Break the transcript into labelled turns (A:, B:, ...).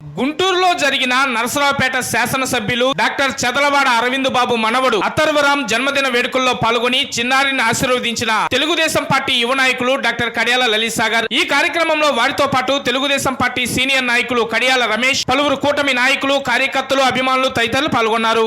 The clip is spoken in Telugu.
A: గుంటూరులో జరిగిన నరసరావుపేట శాసనసభ్యులు డాక్టర్ చదలవాడ అరవింద్ బాబు మనవడు అతర్వరాం జన్మదిన వేడుకల్లో పాల్గొని చిన్నారిని ఆశీర్వదించిన తెలుగుదేశం పార్టీ యువ నాయకులు డాక్టర్ కడియాల లలిత్ సాగర్ ఈ కార్యక్రమంలో వారితో పాటు తెలుగుదేశం పార్టీ సీనియర్ నాయకులు కడియాల రమేష్ పలువురు కూటమి నాయకులు కార్యకర్తలు అభిమానులు తదితరులు పాల్గొన్నారు.